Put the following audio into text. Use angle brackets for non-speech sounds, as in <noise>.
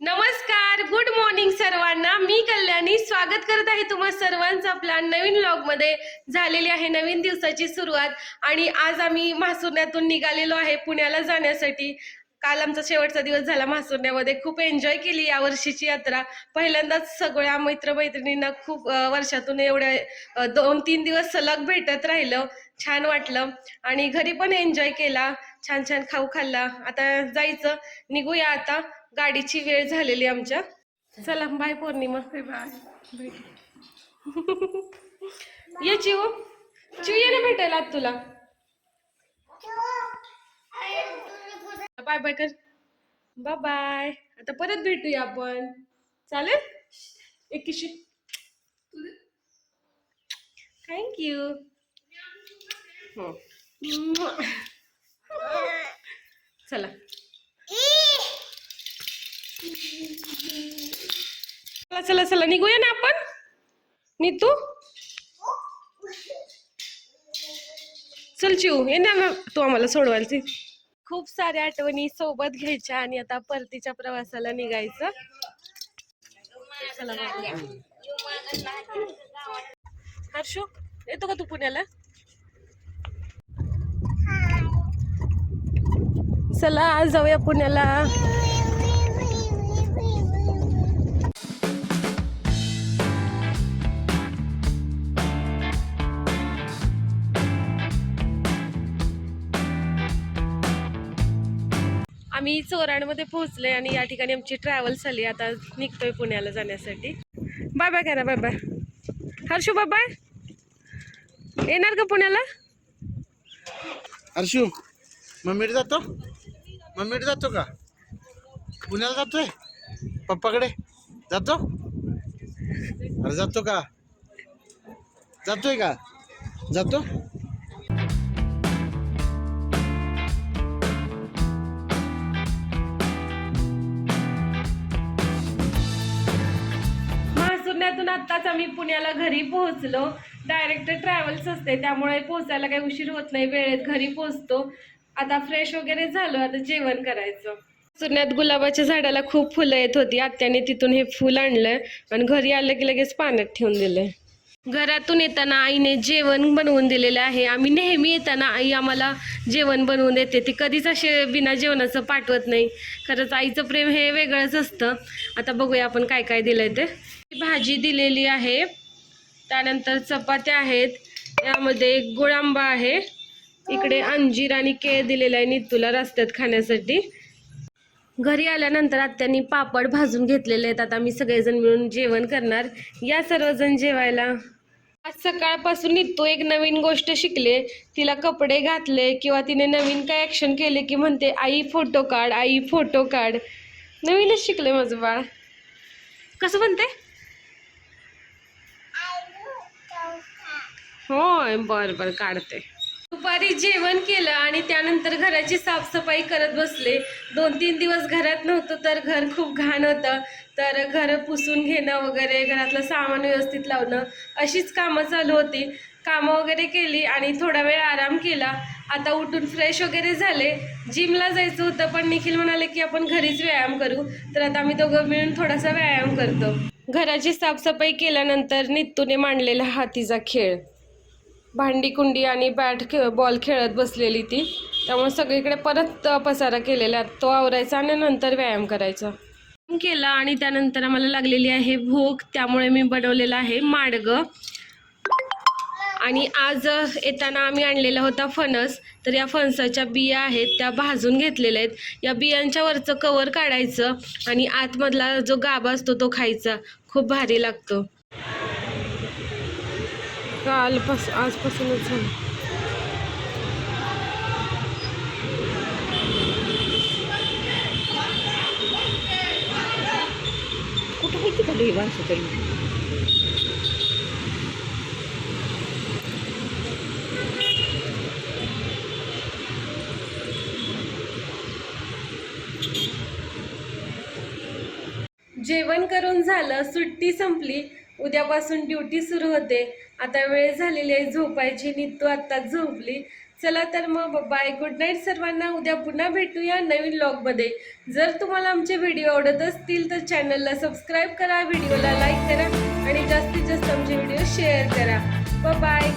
नमस्कार good morning सर्वांना. मी कल्याणी. स्वागत करत आहे तुम्हा सर्वांचं आपल्या नवीन व्लॉगमध्ये झालेली आहे नवीन दिवसाची सुरुवात. आणि आज आम्ही म्हासुरण्यातून निघालेलो आहे पुण्याला जाण्यासाठी. काल आमचा शेवटचा दिवस झाला म्हासुरण्यामध्ये खूप एन्जॉय केली या वर्षीची यात्रा. पहिल्यांदाच सगळ्या मैत्रमैत्रिणींना खूप वर्षातून एवढ्या दोन तीन दिवस सलग भेटत राहिलं. छान वाटलं. आणि घरी पण एन्जॉय केला. छान छान खाऊ खाल्ला. आता जायचं. निघूया आता. गाडीची वेळ झालेली आमच्या. चला बाय पौर्णिमा. बाय <laughs> ये चिऊ. चिऊ ये ना भेटायला आज तुला. बाय बाय कर. Bye bye. आता परत भेटूया आपण. चालेल? एक किशी. थँक्यू हो. चला. चला चला चला. निघूया ना आपण? नीतू? चल चिऊ. ये ना तू आम्हाला सोडवायला खूप साऱ्या आठवणी सोबत घ्यायच्या आणि आता परतीच्या प्रवासाला निघायचं. हर्षू येतो का तू पुण्याला? चला आज जाऊया पुण्याला. आम्ही चोराणमध्ये पोहोचले आणि या ठिकाणी आमची ट्रॅव्हल्स आली आता निघतोय पुण्याला जाण्यासाठी. बाय बाय करा bye bye Harshu bye bye येणार का पुण्याला? हर्षू मम्मीकडे जातो? मम्मीकडे जातो का? पुण्याला जातोय? पप्पाकडे? जातो? अरे जातो का? जातोय का? जातो? आत्ताच आम्ही पुण्याला घरी पोहोचलो. डायरेक्ट ट्रॅव्हल्स असते त्यामुळे पोहोचायला काही उशीर होत नाही वेळेत घरी पोहोचतो. आता फ्रेश वगैरे झालो आता जेवण करायचं. सुरण्यात गुलाबाच्या झाडाला खूप फुलं येत होती आत्याने तिथून हे फुल आणलं. आणि घरी आलं की लगेच पाण्यात ठेवून दिलं घरातून येताना आईने जेवण बनवून दिलेलं आहे. आम्ही नेहमी येताना आई आम्हाला जेवण बनवून देते. ती कधीच असे बिना जेवणाचं पाठवत नाही. खरंच आईचं प्रेम हे वेगळंच असतं. आता बघूया आपण काय काय दिलंय ते. भाजी दिलेली आहे. त्यानंतर चपात्या आहेत. यामध्ये गुळांबा आहे. इकडे अंजीर आणि केळ दिलेला आहे नितूला रस्त्यात खाण्यासाठी. घरी आल्यानंतर आत्यांनी पापड भाजून घेतलेले आहेत. आता मी सगळेजण मिळून जेवण करणार. या सर्वजण जेवायला. आज सकाळपासून निघतो एक नवीन गोष्ट शिकले. तिला कपडे घातले किंवा तिने नवीन काय ॲक्शन केले की म्हणते आई फोटो काढ आई फोटो काढ. नवीनच शिकले माझं बाळ. कसं म्हणते? होय बरं बरं काढते. दुपारी जेवण केलं आणि त्यानंतर घराची साफसफाई करत बसले. दोन तीन दिवस घरात नव्हतो तर घर खूप घाण होतं. तर घर पुसून घेणं वगैरे घरातलं सामान व्यवस्थित लावणं अशीच कामं चालू होती. कामं वगैरे केली आणि थोडा वेळ आराम केला. आता उठून फ्रेश वगैरे झाले. जिमला जायचं होतं पण निखिल म्हणाले की आपण घरीच व्यायाम करू. तर आता आम्ही दोघं मिळून थोडासा व्यायाम करतो. घराची साफसफाई केल्यानंतर नित्तूने मांडलेला हा तिचा खेळ. भांडी कुंडी आणि बॅट खेळ बॉल खेळत बसलेली ती. त्यामुळे सगळीकडे परत पसारा केलेला तो आवरायचा आणि नंतर व्यायाम करायचा. केला आणि त्यानंतर आम्हाला लागलेली आहे भूक. त्यामुळे मी बनवलेला आहे माडगं. आणि आज येताना आम्ही आणलेला होता फणस. तर या फणसाच्या बिया आहेत त्या भाजून घेतलेल्या आहेत. या बियांच्या वरचं कवर काढायचं आणि आतमधला जो गाभा असतो तो खायचा. खूप भारी लागतो. कालपास आजपासूनच झालं. कुठं आहे ती खाली भाषा तरी? जेवण करून झालं सुट्टी संपली. उद्यापासून ड्युटी सुरू होते. आता वेळ झालेली आहे झोपायची नित्तू आत्ताच झोपली. चला तर मग बाय गुड नाईट सर्वांना. उद्या पुन्हा भेटूया नवीन ब्लॉगमध्ये जर तुम्हाला आमचे व्हिडिओ आवडत असतील तर चॅनलला सबस्क्राईब करा व्हिडिओला लाईक करा आणि जास्तीत जास्त आमचे व्हिडिओ शेअर करा. बाय